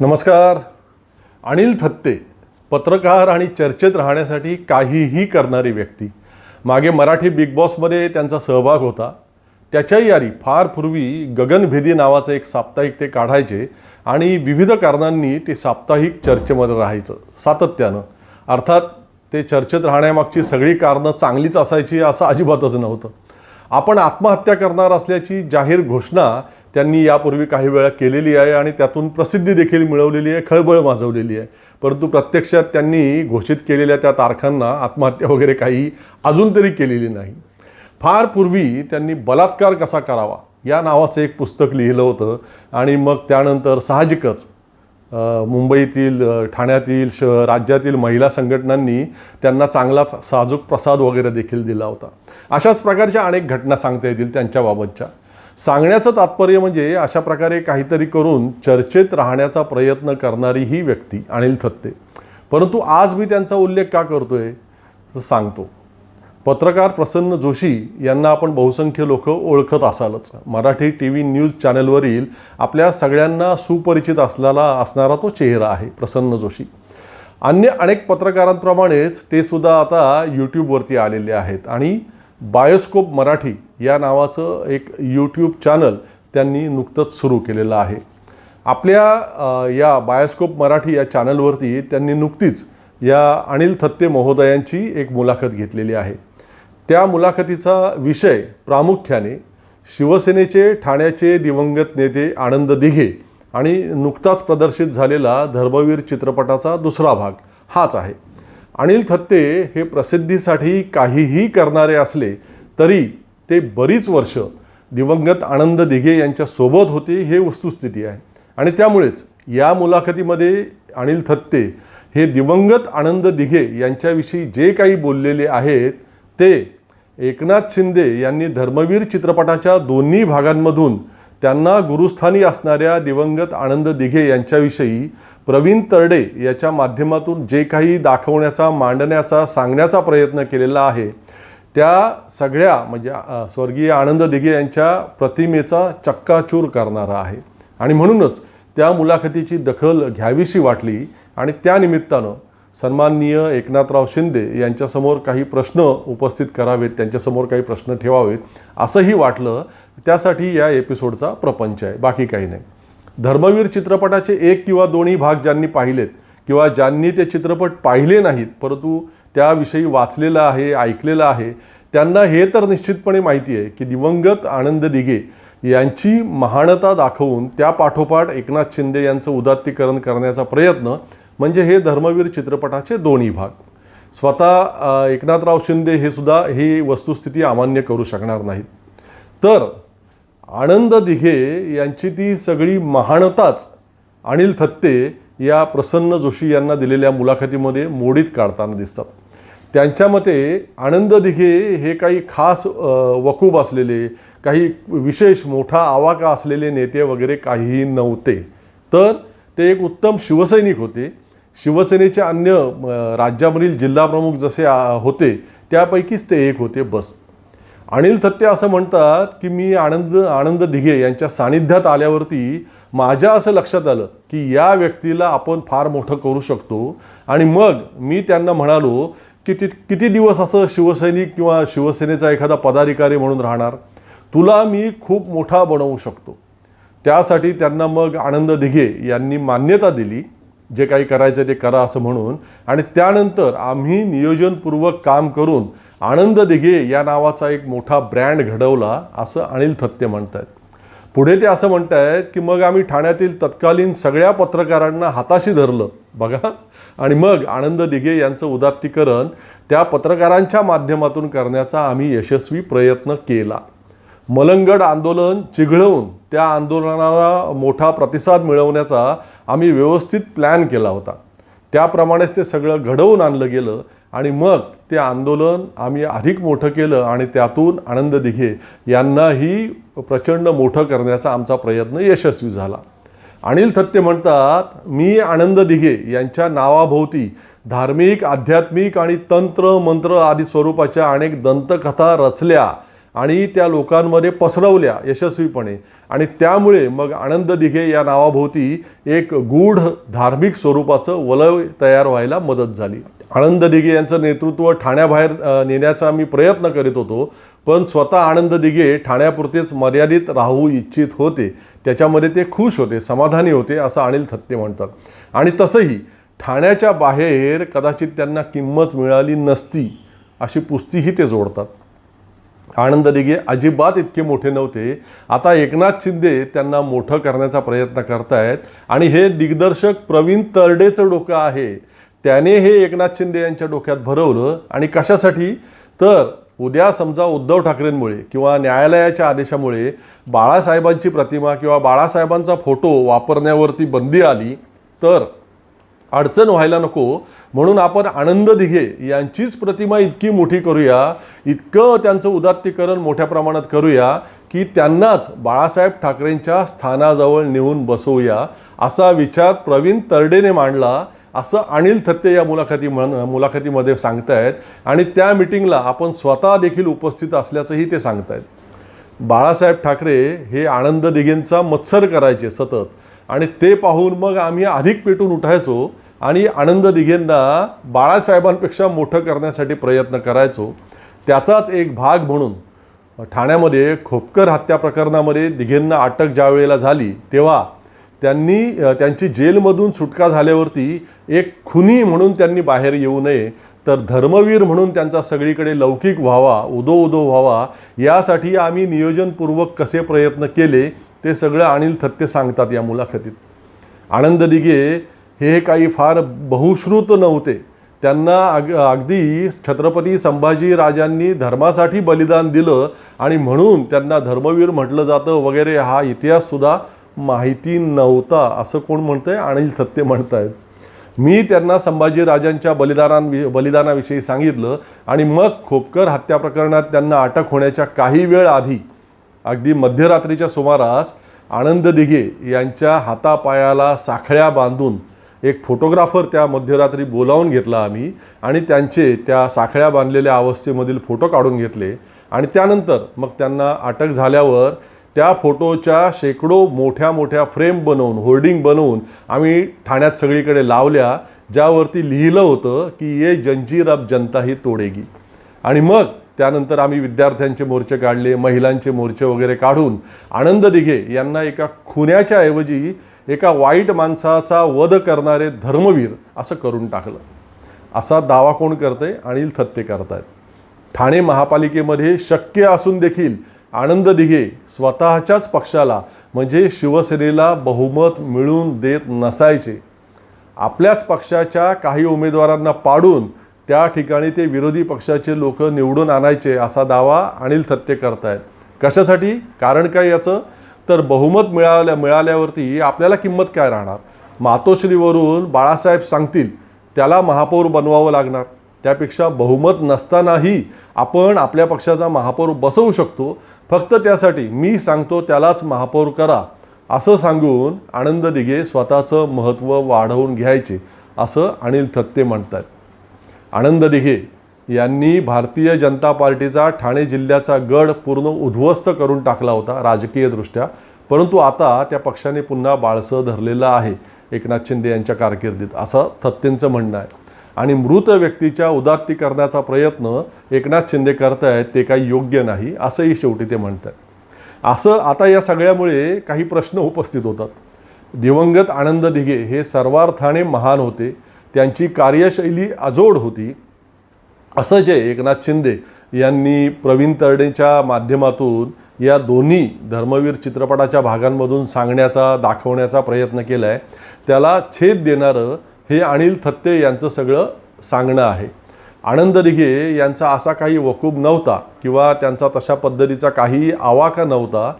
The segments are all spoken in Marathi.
नमस्कार. अनिल थत्ते पत्रकार आणि चर्चेत राहण्यासाठी काहीही करणारी व्यक्ती. मागे मराठी बिग बॉसमध्ये त्यांचा सहभाग होता. त्याच्याही यारी फार पूर्वी गगनभेदी नावाचं एक साप्ताहिक ते काढायचे आणि विविध कारणांनी ते साप्ताहिक चर्चेमध्ये राहायचं सातत्यानं. अर्थात ते चर्चेत राहण्यामागची सगळी कारणं चांगलीच असायची असं अजिबातच नव्हतं. आपण आत्महत्या करणार असल्याची जाहीर घोषणा त्यांनी यापूर्वी काही वेळा केलेली आहे आणि त्यातून प्रसिद्धी देखील मिळवलेली आहे खळबळ माजवलेली आहे. परंतु प्रत्यक्षात त्यांनी घोषित केलेल्या त्या तारखांना आत्महत्या वगैरे काही अजून तरी केलेली नाही. फार पूर्वी त्यांनी बलात्कार कसा करावा या नावाचं एक पुस्तक लिहिलं होतं आणि मग त्यानंतर साहजिकच मुंबईतील ठाण्यातील श राज्यातील महिला संघटनांनी त्यांना चांगलाच साजूक प्रसाद वगैरे देखील दिला होता. अशाच प्रकारच्या अनेक घटना सांगता येतील त्यांच्याबाबतच्या. सांगण्याचं तात्पर्य म्हणजे अशा प्रकारे काहीतरी करून चर्चेत राहण्याचा प्रयत्न करणारी ही व्यक्ती अनिल थत्ते. परंतु आज मी त्यांचा उल्लेख का करतोय? तर सांगतो. पत्रकार प्रसन्न जोशी यांना आपण बहुसंख्य लोक ओळखत असालच. मराठी टी व्ही न्यूज चॅनलवरील आपल्या सगळ्यांना सुपरिचित असलेला असणारा तो चेहरा आहे प्रसन्न जोशी. अन्य अनेक पत्रकारांप्रमाणेच ते सुद्धा आता यूट्यूबवरती आलेले आहेत. आणि बायोस्कोप मराठी या नावाचं एक यूट्यूब चॅनल त्यांनी नुकतंच सुरू केलेलं आहे. आपल्या या बायोस्कोप मराठी या चॅनलवरती त्यांनी नुकतीच या अनिल थत्ते महोदयांची एक मुलाखत घेतलेली आहे. त्या मुलाखतीचा विषय प्रामुख्याने शिवसेनेचे ठाण्याचे दिवंगत नेते आनंद दिघे आणि नुकताच प्रदर्शित झालेला धर्मवीर चित्रपटाचा दुसरा भाग हाच आहे. अनिल थत्ते हे प्रसिद्धीसाठी काहीही करणारे असले तरी ते बरीच वर्ष दिवंगत आनंद दिघे यांच्यासोबत होते हे वस्तुस्थिती आहे. आणि त्यामुळेच या मुलाखतीमध्ये अनिल थत्ते हे दिवंगत आनंद दिघे यांच्याविषयी जे काही बोललेले आहेत ते एकनाथ शिंदे यांनी धर्मवीर चित्रपटाच्या दोन्ही भागांमधून त्यांना गुरुस्थानी असणाऱ्या दिवंगत आनंद दिघे यांच्याविषयी प्रवीण तरडे याच्या माध्यमातून जे काही दाखवण्याचा मांडण्याचा सांगण्याचा प्रयत्न केलेला आहे त्या सगळ्या म्हणजे स्वर्गीय आनंद दिघे यांच्या प्रतिमेचा चक्काचूर करणारा आहे. आणि म्हणूनच त्या मुलाखतीची दखल घ्यावीशी वाटली आणि त्यानिमित्तानं सन्माननीय एकनाथराव शिंदे यांच्यासमोर काही प्रश्न उपस्थित करावेत त्यांच्यासमोर काही प्रश्न ठेवावेत असंही वाटलं. त्यासाठी या एपिसोडचा प्रपंच आहे बाकी काही नाही. धर्मवीर चित्रपटाचे एक किंवा दोन्ही भाग ज्यांनी पाहिलेत किंवा ज्यांनी ते चित्रपट पाहिले नाहीत परंतु त्याविषयी वाचलेलं आहे ऐकलेलं आहे त्यांना हे तर निश्चितपणे माहिती आहे की दिवंगत आनंद दिघे यांची महानता दाखवून त्या पाठोपाठ एकनाथ शिंदे यांचं उदात्तीकरण करण्याचा प्रयत्न म्हणजे हे धर्मवीर चित्रपटाचे दोन्ही भाग. स्वतः एकनाथराव शिंदे हे सुद्धा ही वस्तुस्थिती अमान्य करू शकणार नाहीत. तर आनंद दिघे यांची ती सगळी महानताच अनिल थत्ते या प्रसन्न जोशी यांना दिलेल्या मुलाखतीमध्ये मोडीत काढताना दिसतात. त्यांच्या मते आनंद दिघे हे काही खास वकूब असलेले काही विशेष मोठा आवाका असलेले नेते वगैरे काहीही नव्हते. तर ते एक उत्तम शिवसैनिक होते. शिवसेनेचे अन्य राज्यामधील जिल्हाप्रमुख जसे आ, होते त्यापैकीच ते एक होते बस. अनिल थत्ते असं म्हणतात की मी आनंद आनंद दिघे यांच्या सानिध्यात आल्यावरती माझ्या असं लक्षात आलं की या व्यक्तीला आपण फार मोठं करू शकतो. आणि मग मी त्यांना म्हणालो की ति किती दिवस असं शिवसैनिक किंवा शिवसेनेचा एखादा पदाधिकारी म्हणून राहणार? तुला मी खूप मोठा बनवू शकतो. त्यासाठी त्यांना मग आनंद दिघे यांनी मान्यता दिली. जे काही करायचं ते करा असं म्हणून. आणि त्यानंतर आम्ही नियोजनपूर्वक काम करून आनंद दिघे या नावाचा एक मोठा ब्रँड घडवला असं अनिल थत्ते म्हणत आहेत पुढे ते असं म्हणत आहेत की मग आम्ही ठाण्यातील तत्कालीन सगळ्या पत्रकारांना हाताशी धरलं बघा. आणि मग आनंद दिघे यांचं उदात्तीकरण त्या पत्रकारांच्या माध्यमातून करण्याचा आम्ही यशस्वी प्रयत्न केला. मलंगड आंदोलन चिघळवून त्या आंदोलनाला मोठा प्रतिसाद मिळवण्याचा आम्ही व्यवस्थित प्लॅन केला होता. त्याप्रमाणेच ते सगळं घडवून आणलं गेलं आणि मग ते आंदोलन आम्ही अधिक मोठं केलं आणि त्यातून आनंद दिघे यांनाही प्रचंड मोठं करण्याचा आमचा प्रयत्न यशस्वी झाला. अनिल थत्ते म्हणतात मी आनंद दिघे यांच्या नावाभोवती धार्मिक आध्यात्मिक आणि तंत्र मंत्र आदी स्वरूपाच्या अनेक दंतकथा रचल्या आणि त्या लोकांमध्ये पसरवल्या यशस्वीपणे. आणि त्यामुळे मग आनंद दिघे या नावाभोवती एक गूढ धार्मिक स्वरूपाचं वलय तयार व्हायला मदत झाली. आनंद दिघे यांचं नेतृत्व ठाण्याबाहेर नेण्याचा मी प्रयत्न करीत होतो पण स्वतः आनंद दिघे ठाण्यापुरतेच मर्यादित राहू इच्छित होते. त्याच्यामध्ये ते खुश होते समाधानी होते असं अनिल थत्ते म्हणतात. आणि तसंही ठाण्याच्या बाहेर कदाचित त्यांना किंमत मिळाली नसती अशी पुस्तीही ते जोडतात. आनंद दिघे अजिबात इतके मोठे नव्हते. आता एकनाथ शिंदे त्यांना मोठं करण्याचा प्रयत्न करतायत आणि हे दिग्दर्शक प्रवीण तरडेचं डोकं आहे. त्याने हे एकनाथ शिंदे यांच्या डोक्यात भरवलं आणि कशासाठी? तर उद्या समजा उद्धव ठाकरेंमुळे किंवा न्यायालयाच्या आदेशामुळे बाळासाहेबांची प्रतिमा किंवा बाळासाहेबांचा फोटो वापरण्यावरती बंदी आली तर अडचण व्हायला नको. म्हणून आपण आनंद दिघे यांचीच प्रतिमा इतकी मोठी करूया. इतकं त्यांचं उदात्तीकरण मोठ्या प्रमाणात करूया की त्यांनाच बाळासाहेब ठाकरेंच्या स्थानाजवळ नेऊन बसवूया असा विचार प्रवीण तरडेने मांडला. असं अनिल थत्ते या मुलाखती म्हण मुलाखतीमध्ये सांगतायत आणि त्या मिटिंगला आपण स्वतः देखील उपस्थित असल्याचंही ते सांगतायत. बाळासाहेब ठाकरे हे आनंद दिघेंचा मत्सर करायचे सतत आणि ते पाहून मग आम्ही अधिक पेटून उठायचो. आणि आनंद दिघेंना बाळासाहेबांपेक्षा मोठं करण्यासाठी प्रयत्न करायचो. त्याचाच एक भाग म्हणून ठाण्यामध्ये खोपकर हत्या प्रकरणामध्ये दिघेंना अटक ज्या वेळेला झाली तेव्हा त्यांनी त्यांची जेलमधून सुटका झाल्यावरती एक खुनी म्हणून त्यांनी बाहेर येऊ नये तर धर्मवीर म्हणून त्यांचा सगळीकडे लौकिक व्हावा उदो उदो व्हावा यासाठी आम्ही नियोजनपूर्वक कसे प्रयत्न केले ते सगळं अनिल थत्ते सांगतात या मुलाखतीत. आनंद दिघे हे काही फार बहुश्रुत नव्हते. त्यांना अग अगदी छत्रपती संभाजी राजांनी धर्मासाठी बलिदान दिलं आणि म्हणून त्यांना धर्मवीर म्हटलं जातं वगैरे हा इतिहाससुद्धा माहिती नव्हता असं कोण म्हणतंय? अनिल थत्ते म्हणतायत. मी त्यांना संभाजी राजांच्या बलिदानां बलिदानाविषयी सांगितलं आणि मग खोपकर हत्या प्रकरणात त्यांना अटक होण्याच्या काही वेळ आधी अगदी मध्यरात्रीच्या सुमारास आनंद दिघे यांच्या हातापायाला साखळ्या बांधून एक फोटोग्राफर त्या मध्यरात्री बोलावून घेतला आम्ही आणि त्यांचे त्या साखळ्या बांधलेल्या अवस्थेमधील फोटो काढून घेतले. आणि त्यानंतर मग त्यांना अटक झाल्यावर त्या फोटोच्या शेकडो मोठ्या मोठ्या फ्रेम बनवून होर्डिंग बनवून आम्ही ठाण्यात सगळीकडे लावल्या ज्यावरती लिहिलं होतं की ये जंजीर अब जनता ही तोडेगी. आणि मग त्यानंतर आम्ही विद्यार्थ्यांचे मोर्चे काढले महिलांचे मोर्चे वगैरे काढून आनंद दिघे यांना एका खुन्याच्या ऐवजी एका वाईट माणसाचा वध करणारे धर्मवीर असं करून टाकलं. असा दावा कोण करते अनिल थत्ते करतायत. ठाणे महापालिकेमध्ये शक्य असून देखील आनंद दिघे स्वतःच्याच पक्षाला म्हणजे शिवसेनेला बहुमत मिळवून देत नसायचे. आपल्याच पक्षाच्या काही उमेदवारांना पाडून त्या ठिकाणी ते विरोधी पक्षाचे लोक निवडून आणायचे असा दावा अनिल थत्ते करतायत. कशासाठी? कारण काय याचं? तर बहुमत मिळाल्या मिळाल्यावरती आपल्याला किंमत काय राहणार? मातोश्रीवरून बाळासाहेब सांगतील त्याला महापौर बनवावं लागणार. त्यापेक्षा बहुमत नसतानाही आपण आपल्या पक्षाचा महापौर बसवू शकतो. फक्त त्यासाठी मी सांगतो त्यालाच महापौर करा. असं सांगून आनंद दिघे स्वतःचं महत्त्व वाढवून घ्यायचे असं अनिल थत्ते म्हणतात आनंद दिघे यांनी भारतीय जनता पार्टीचा ठाणे जिल्ह्याचा गड पूर्ण उद्ध्वस्त करून टाकला होता राजकीयदृष्ट्या. परंतु आता त्या पक्षाने पुन्हा बाळसं धरलेलं आहे एकनाथ शिंदे यांच्या कारकिर्दीत असं थत्तेंचं म्हणणं आहे. आणि मृत व्यक्तीच्या उदात्तीकरणाचा प्रयत्न एकनाथ शिंदे करतायत ते काही योग्य नाही असंही शेवटी ते म्हणत आहेत असं आता या सगळ्यामुळे काही प्रश्न उपस्थित होतात. दिवंगत आनंद दिघे हे सर्वार्थाने महान होते. त्यांची कार्यशैली अजोड होती. असं जे एकनाथ शिंदे यांनी प्रवीण तरडेच्या माध्यमातून या दोन्ही धर्मवीर चित्रपटाच्या भागांमधून सांगण्याचा दाखवण्याचा प्रयत्न केला आहे त्याला छेद देणारं हे अनिल थत्ते यांचं सगळं सांगणं आहे. आनंद दिघे यांचा असा काही वकूब नव्हता किंवा त्यांचा तशा पद्धतीचा काही आवाका नव्हता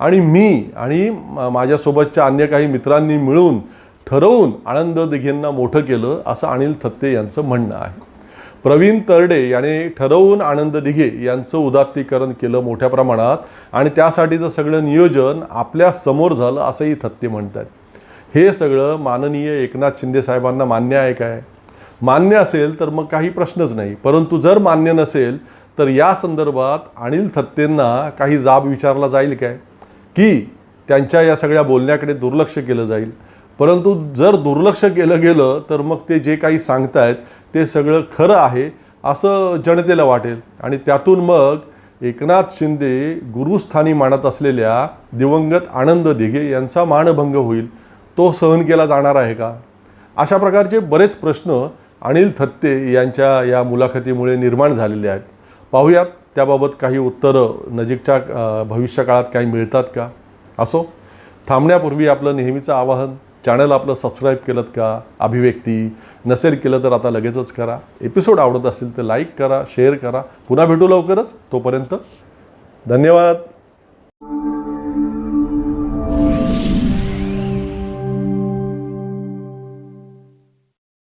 आणि मी आणि माझ्यासोबतच्या अन्य काही मित्रांनी मिळून ठरवून आनंद दिघेंना मोठं केलं असं अनिल थत्ते यांचं म्हणणं आहे. प्रवीण तरडे याने ठरवून आनंद दिघे यांचं उदात्तीकरण केलं मोठ्या प्रमाणात. आणि त्यासाठीचं सगळं नियोजन आपल्यासमोर झालं असंही थत्ते म्हणतात. हे सगळं माननीय एकनाथ शिंदे साहेबांना मान्य आहे काय? मान्य असेल तर मग काही प्रश्नच नाही. परंतु जर मान्य नसेल तर या संदर्भात अनिल थत्तेंना काही जाब विचारला जाईल काय? की त्यांच्या या सगळ्या बोलण्याकडे दुर्लक्ष केलं जाईल? परंतु जर दुर्लक्ष केलं गेलं तर मग ते जे काही सांगतायत ते सगळं खरं आहे असं जनतेला वाटेल. आणि त्यातून मग एकनाथ शिंदे गुरुस्थानी मानत असलेल्या दिवंगत आनंद दिघे यांचा मानभंग होईल. तो सहन केला जाणार आहे का? अशा प्रकारचे बरेच प्रश्न अनिल थत्ते यांच्या या मुलाखतीमुळे निर्माण झालेले आहेत. पाहूयात त्याबाबत काही उत्तरं नजीकच्या भविष्यकाळात काही मिळतात का? असो थांबण्यापूर्वी आपलं नेहमीचं आवाहन. चॅनल आपलं सबस्क्राईब केलं का? अभिव्यक्ती नसेल केलं तर आता लगेचच करा. एपिसोड आवडत असेल तर लाईक करा शेअर करा. पुन्हा भेटू लवकरच. तोपर्यंत धन्यवाद.